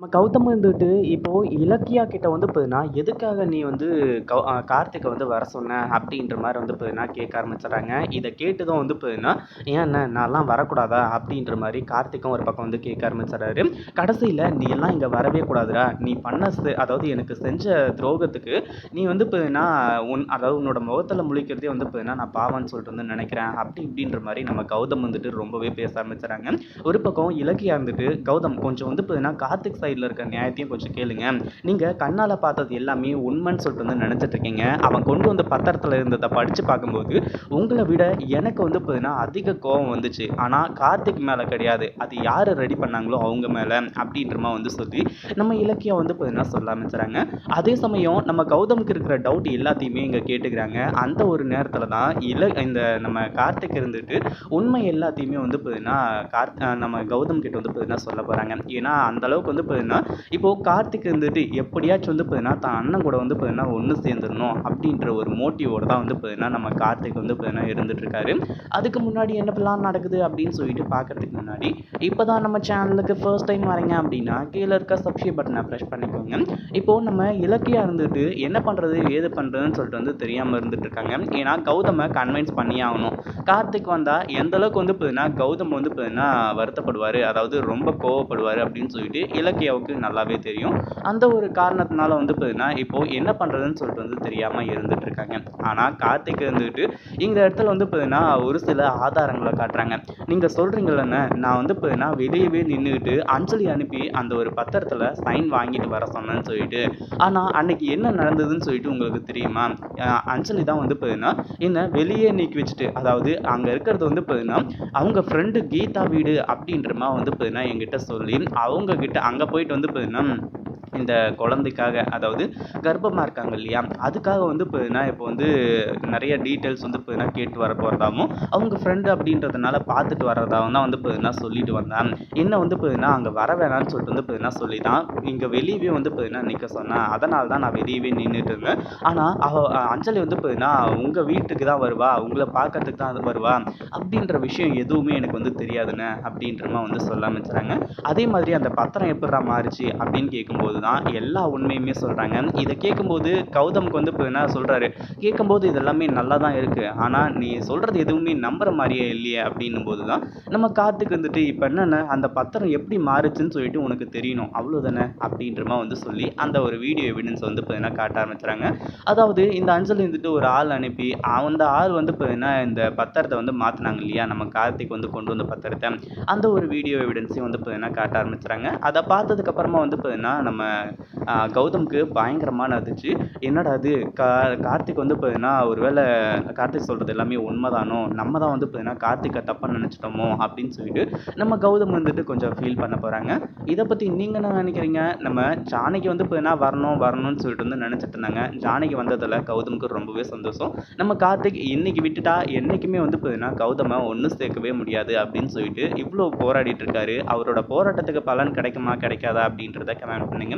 நம்ம கௌதம் வந்துட்டு இப்போது இலக்கியா கிட்ட வந்து பார்த்தீங்கன்னா எதுக்காக நீ வந்து கௌ கார்த்திகை வந்து வர சொன்ன அப்படின்ற மாதிரி வந்து பார்த்தீங்கன்னா கேட்க ஆரம்பிச்சிடறாங்க. இதை கேட்டதும் வந்து பார்த்தீங்கன்னா ஏன் என்ன நான்லாம் வரக்கூடாதா? அப்படின்ற மாதிரி கார்த்திக்கும் ஒரு பக்கம் வந்து கேட்க ஆரம்பிச்சிடறாரு. கடைசியில் நீ எல்லாம் இங்கே வரவே கூடாதுடா. நீ பண்ண செ அதாவது எனக்கு செஞ்ச துரோகத்துக்கு நீ வந்து பார்த்தீங்கன்னா உன் அதாவது உன்னோட முகத்தில் முழிக்கிறதே வந்து பார்த்தீங்கன்னா நான் பாவான்னு சொல்லிட்டு வந்து நினைக்கிறேன். அப்படி இப்படின்ற மாதிரி நம்ம கௌதம் வந்துட்டு ரொம்பவே பேச ஆரம்பிச்சிடுறாங்க. ஒரு பக்கம் இலக்கியா இருந்துட்டு கௌதம் கொஞ்சம் வந்து பார்த்தீங்கன்னா கார்த்திக் சைடில் இருக்க நியாயத்தையும் கொஞ்சம் கேளுங்க. நீங்கள் கண்ணால் பார்த்தது எல்லாமே உண்மைன்னு சொல்லிட்டு வந்து நினச்சிட்டு இருக்கீங்க. அவன் கொண்டு வந்த பத்திரத்தில் இருந்ததை படித்து பார்க்கும்போது உங்களை விட எனக்கு வந்து பார்த்தீங்கன்னா அதிக கோபம் வந்துச்சு. ஆனால் கார்த்திக் மேலே கிடையாது. அது யார் ரெடி பண்ணாங்களோ அவங்க மேலே அப்படின்றமா வந்து சொல்லி நம்ம இலக்கியம் வந்து பார்த்தீங்கன்னா சொல்ல ஆரம்பிச்சுறாங்க அதே சமயம் நம்ம கௌதமுக்கு இருக்கிற டவுட் எல்லாத்தையுமே இங்கே கேட்டுக்கிறாங்க. அந்த ஒரு நேரத்தில் தான் இல இந்த நம்ம கார்த்திக் இருந்துட்டு உண்மை எல்லாத்தையுமே வந்து பார்த்தீங்கன்னா கார்த் நம்ம கௌதம் கிட்ட வந்து பார்த்தீங்கன்னா சொல்ல போகிறாங்க ஏன்னா அந்த அளவுக்கு வந்து பார்த்தீங்கன்னா இப்போது கார்த்திக் இருந்துட்டு எப்படியாச்சும் வந்து பார்த்தீங்கன்னா தான் அண்ணன் கூட வந்து பார்த்தீங்கன்னா ஒன்று சேர்ந்துடணும் அப்படின்ற ஒரு மோட்டிவோட தான் வந்து பார்த்தீங்கன்னா நம்ம கார்த்திக் வந்து பார்த்தீங்கன்னா இருந்துட்டு இருக்காரு அதுக்கு முன்னாடி என்ன பிளான் நடக்குது அப்படின்னு சொல்லிட்டு பார்க்கறதுக்கு முன்னாடி இப்போ தான் நம்ம சேனலுக்கு ஃபர்ஸ்ட் டைம் வரீங்க அப்படின்னா கீழே இருக்க சப்ஸ்கிரைப் பட்டனை ப்ரெஷ் பண்ணிக்கோங்க. இப்போது நம்ம இலக்கியாக இருந்துட்டு என்ன பண்ணுறது ஏது பண்ணுறதுன்னு சொல்லிட்டு வந்து தெரியாமல் இருந்துட்டு இருக்காங்க ஏன்னா கௌதமை கன்வின்ஸ் பண்ணி ஆகணும். கார்த்திக் வந்தால் எந்த அளவுக்கு வந்து பார்த்தீங்கன்னா கௌதம் வந்து பார்த்தீங்கன்னா வருத்தப்படுவார். அதாவது ரொம்ப கோவப்படுவார் அப்படின்னு சொல்லிட்டு இலக்கிய இலக்கியாவுக்கு நல்லாவே தெரியும். அந்த ஒரு காரணத்தினால வந்து பார்த்தீங்கன்னா இப்போது என்ன பண்ணுறதுன்னு சொல்லிட்டு வந்து தெரியாமல் இருந்துட்டு இருக்காங்க ஆனால் கார்த்திக் இருந்துட்டு இந்த இடத்துல வந்து பார்த்தீங்கன்னா ஒரு சில ஆதாரங்களை காட்டுறாங்க. நீங்கள் சொல்கிறீங்களேண்ணே நான் வந்து பார்த்தீங்கன்னா வெளியவே நின்றுக்கிட்டு அஞ்சலி அனுப்பி அந்த ஒரு பத்திரத்தில் சைன் வாங்கிட்டு வர சொன்னேன்னு சொல்லிட்டு ஆனால் அன்னைக்கு என்ன நடந்ததுன்னு சொல்லிட்டு உங்களுக்கு தெரியுமா? அஞ்சலி தான் வந்து பார்த்தீங்கன்னா என்ன வெளியே நீக்கி வச்சுட்டு அதாவது அங்கே இருக்கிறது வந்து பார்த்தீங்கன்னா அவங்க ஃப்ரெண்டு கீதா வீடு அப்படின்றமா வந்து பார்த்தீங்கன்னா என்கிட்ட சொல்லி அவங்க கிட்ட அங்கே போயிட்டு வந்து பார்த்தீங்கன்னா இந்த குழந்தைக்காக அதாவது கர்ப்பமாக இருக்காங்க இல்லையா? அதுக்காக வந்து இப்போ நான் இப்போ வந்து நிறைய டீட்டெயில்ஸ் வந்து பார்த்தீங்கன்னா கேட்டு வர போகிறதாவும் அவங்க ஃப்ரெண்டு அப்படின்றதுனால பார்த்துட்டு வர்றதாகவும் தான் வந்து பார்த்தீங்கன்னா சொல்லிட்டு வந்தேன். என்ன வந்து பார்த்தீங்கன்னா அங்கே வர வேணாம்னு சொல்லிட்டு வந்து பார்த்தீங்கன்னா சொல்லி தான் இங்கே வெளியவே வந்து பார்த்தீங்கன்னா நிற்க சொன்னேன் அதனால தான் நான் வெளியவே நின்றுட்டு இருந்தேன். ஆனால் அவ அஞ்சலி வந்து பார்த்தீங்கன்னா உங்கள் வீட்டுக்கு தான் வருவா உங்களை பார்க்கறதுக்கு தான் வருவா அப்படின்ற விஷயம் எதுவுமே எனக்கு வந்து தெரியாதுன்னு அப்படின்றமா வந்து சொல்ல ஆரம்பிச்சுறாங்க அதே மாதிரி அந்த பத்திரம் எப்படிடா மாறிச்சு அப்படின்னு கேட்கும்போது தான் எல்லா உண்மையுமே சொல்கிறாங்க இதை கேட்கும்போது கௌதமுக்கு வந்து இப்போ என்ன சொல்கிறாரு கேட்கும்போது இதெல்லாமே நல்லா தான் இருக்குது ஆனால் நீ சொல்கிறது எதுவுமே நம்புற மாதிரியே இல்லையே அப்படின்னும் போது தான் நம்ம காத்துக்கு வந்துட்டு இப்போ என்னென்ன அந்த பத்திரம் எப்படி மாறுச்சுன்னு சொல்லிட்டு உனக்கு தெரியணும். அவ்வளோதானே அப்படின்றமா வந்து சொல்லி அந்த ஒரு வீடியோ எவிடன்ஸ் வந்து பார்த்தீங்கன்னா காட்ட ஆரம்பிச்சுறாங்க. அதாவது இந்த அஞ்சலி வந்துட்டு ஒரு ஆள் அனுப்பி அந்த ஆள் வந்து பார்த்தீங்கன்னா இந்த பத்திரத்தை வந்து மாற்றினாங்க இல்லையா? நம்ம கார்த்திக் வந்து கொண்டு வந்த பத்திரத்தை. அந்த ஒரு வீடியோ எவிடன்ஸையும் வந்து பார்த்தீங்கன்னா காட்ட ஆரம்பிச்சுறாங்க. அதை பார்த்ததுக்கப்புறமா வந்து பார்த்தீங்கன்னா நம்ம கௌதம்க்கு பயங்கரமான இருந்துச்சு என்னடா அது கா கார்த்திக் வந்து பார்த்தீங்கன்னா ஒரு வேளை கார்த்திக் சொல்கிறது எல்லாமே உண்மைதானோ? நம்ம தான் வந்து பார்த்தீங்கன்னா கார்த்திகை தப்பாக நினச்சிட்டோமோ? அப்படின்னு சொல்லிட்டு நம்ம கௌதம் வந்துட்டு கொஞ்சம் ஃபீல் பண்ண போகிறாங்க இதை பற்றி நீங்கள் என்ன நினைக்கிறீங்க? நம்ம ஜானகி வந்து பார்த்தீங்கன்னா வரணும் வரணும்னு சொல்லிட்டு வந்து நினச்சிட்டு இருந்தாங்க. ஜானகி வந்ததில் கௌதமுக்கு ரொம்பவே சந்தோஷம். நம்ம கார்த்திக் இன்னைக்கு விட்டுட்டா என்றைக்குமே வந்து பார்த்தீங்கன்னா கௌதமை ஒன்று சேர்க்கவே முடியாது அப்படின்னு சொல்லிட்டு இவ்வளோ போராடிட்டு இருக்காரு. அவரோட போராட்டத்துக்கு பலன் கிடைக்குமா கிடைக்காதா அப்படின்றத கமெண்ட் பண்ணுங்க.